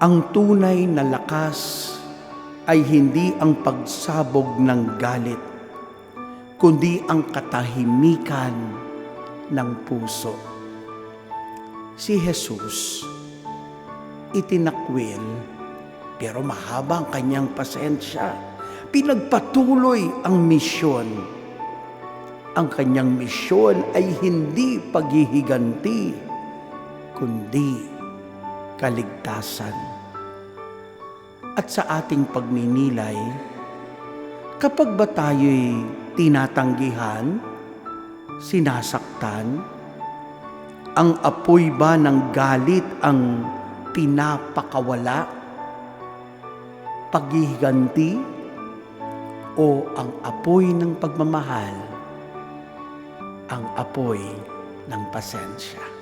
Ang tunay na lakas ay hindi ang pagsabog ng galit, kundi ang katahimikan ng puso. Si Jesus, itinakwil, pero mahaba ang kanyang pasensya. Pinagpatuloy ang misyon. Ang kanyang misyon ay hindi paghihiganti, kundi kaligtasan. At sa ating pagninilay, kapag ba tayo'y tinatanggihan, sinasaktan, ang apoy ba ng galit ang pinapakawala, paghihiganti, o ang apoy ng pagmamahal, ang apoy ng pasensya?